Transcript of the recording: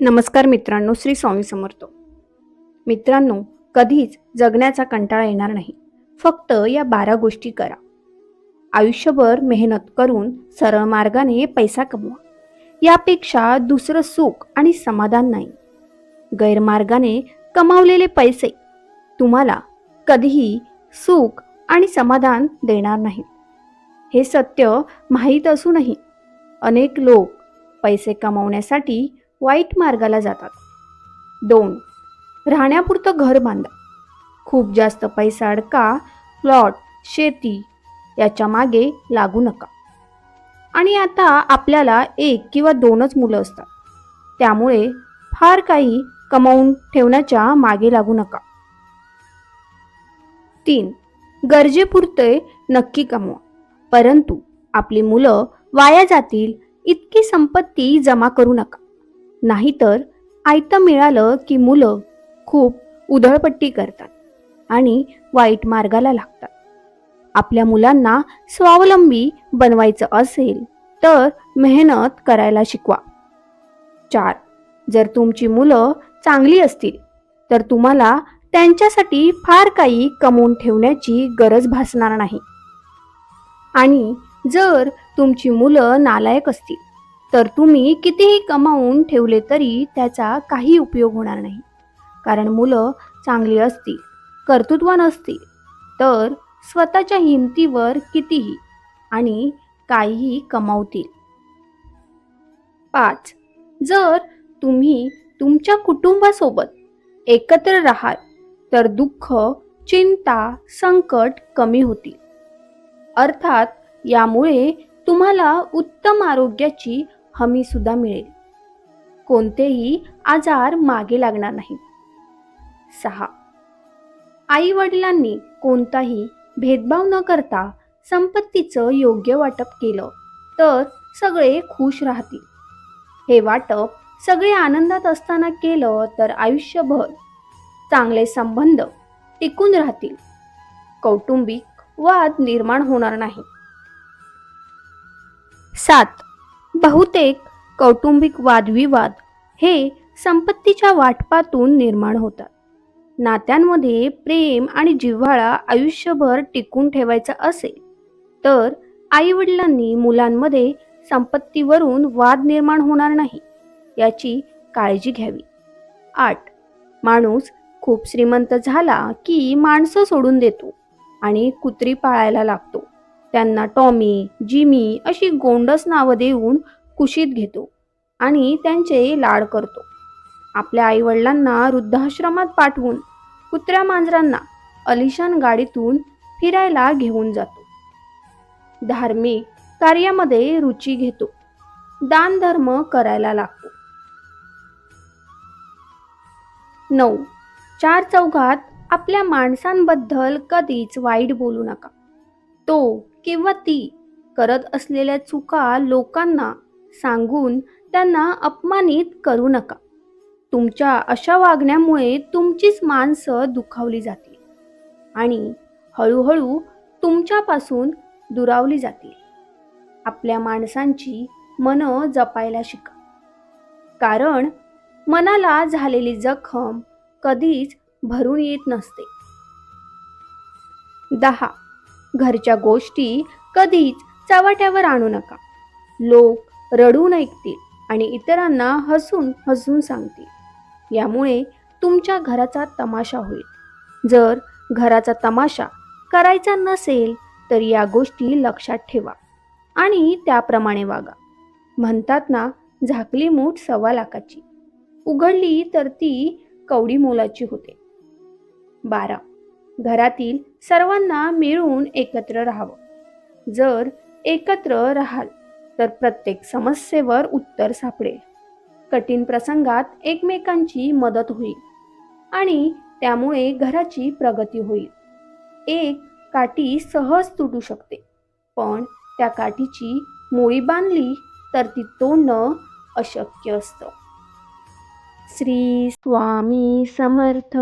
नमस्कार मित्रांनो श्री स्वामी समर्थ. मित्रांनो कधीच जगण्याचा कंटाळा येणार नाही. फक्त या बारा गोष्टी करा. आयुष्यभर मेहनत करून सरळ मार्गाने पैसा कमवा. यापेक्षा दुसरं सुख आणि समाधान नाही. गैरमार्गाने कमावलेले पैसे तुम्हाला कधीही सुख आणि समाधान देणार नाही हे सत्य माहीत असूनही अनेक लोक पैसे कमावण्यासाठी वाईट मार्गाला जातात. दोन राहण्यापुरतं घर बांधा. खूप जास्त पैसा अडका प्लॉट शेती याच्या मागे लागू नका. आणि आता आपल्याला एक किंवा दोनच मुलं असतात. त्यामुळे फार काही कमावून ठेवण्याच्या मागे लागू नका. तीन गरजेपुरते नक्की कमवा. परंतु आपली मुलं वाया जातील इतकी संपत्ती जमा करू नका. नाहीतर आयतं मिळालं की मुलं खूप उधळपट्टी करतात आणि वाईट मार्गाला लागतात. आपल्या मुलांना स्वावलंबी बनवायचं असेल तर मेहनत करायला शिकवा. चार जर तुमची मुलं चांगली असतील तर तुम्हाला त्यांच्यासाठी फार काही कमवून ठेवण्याची गरज भासणार नाही. आणि जर तुमची मुलं नालायक असतील तर तुम्ही कितीही कमावून ठेवले तरी त्याचा काही उपयोग होणार नाही. कारण मुलं चांगली असतील कर्तृत्वान असतील तर स्वतःच्या हिमतीवर कितीही आणि काहीही कमावतील. पाच. जर तुम्ही तुमच्या कुटुंबासोबत एकत्र राहाल तर दुःख चिंता संकट कमी होतील. अर्थात यामुळे तुम्हाला उत्तम आरोग्याची हमीसुद्धा मिळेल. कोणतेही आजार मागे लागणार नाही सहा. आई वडिलांनी कोणताही भेदभाव न करता संपत्तीचं योग्य वाटप केलं तर सगळे खुश राहतील. हे वाटप सगळे आनंदात असताना केलं तर आयुष्यभर चांगले संबंध टिकून राहतील. कौटुंबिक वाद निर्माण होणार नाही. सात. बहुतेक कौटुंबिक वादविवाद हे संपत्तीच्या वाटपातून निर्माण होतात. नात्यांमध्ये प्रेम आणि जिव्हाळा आयुष्यभर टिकून ठेवायचा असेल तर आईवडिलांनी मुलांमध्ये संपत्तीवरून वाद निर्माण होणार नाही याची काळजी घ्यावी. आठ माणूस खूप श्रीमंत झाला की माणसं सोडून देतो आणि कुत्री पाळायला लागतो. त्यांना टॉमी जिमी अशी गोंडस नावं देऊन कुशीत घेतो आणि त्यांचे लाड करतो. आपल्या आईवडिलांना वृद्धाश्रमात पाठवून कुत्र्या मांजरांना अलिशान गाडीतून फिरायला घेऊन जातो. धार्मिक कार्यामध्ये रुची घेतो. दानधर्म करायला लागतो. नऊ. चार चौघात आपल्या माणसांबद्दल कधीच वाईट बोलू नका. तो किंवा ती करत असलेल्या चुका लोकांना सांगून त्यांना अपमानित करू नका. तुमच्या अशा वागण्यामुळे तुमचीच माणसं दुखावली जातील आणि हळूहळू तुमच्यापासून दुरावली जातील. आपल्या माणसांची मनं जपायला शिका. कारण मनाला झालेली जखम कधीच भरून येत नसते. दहा घरच्या गोष्टी कधीच चवाट्यावर आणू नका. लोक रडून ऐकतील आणि इतरांना हसून हसून सांगतील. यामुळे तुमच्या घराचा तमाशा होईल. जर घराचा तमाशा करायचा नसेल तर या गोष्टी लक्षात ठेवा आणि त्याप्रमाणे वागा. म्हणतात ना झाकली मूठ सव्वा लाखाची. उघडली तर ती कवडी मोलाची होते. बारा. घरातील सर्वांना मिळून एकत्र राहावं. जर एकत्र राहाल तर प्रत्येक समस्येवर उत्तर सापडेल. कठीण प्रसंगात एकमेकांची मदत होईल आणि त्यामुळे घराची प्रगती होईल. एक काठी सहज तुटू शकते पण त्या काठीची मोळी बांधली तर ती तोडणं अशक्य असतं. श्री स्वामी समर्थ.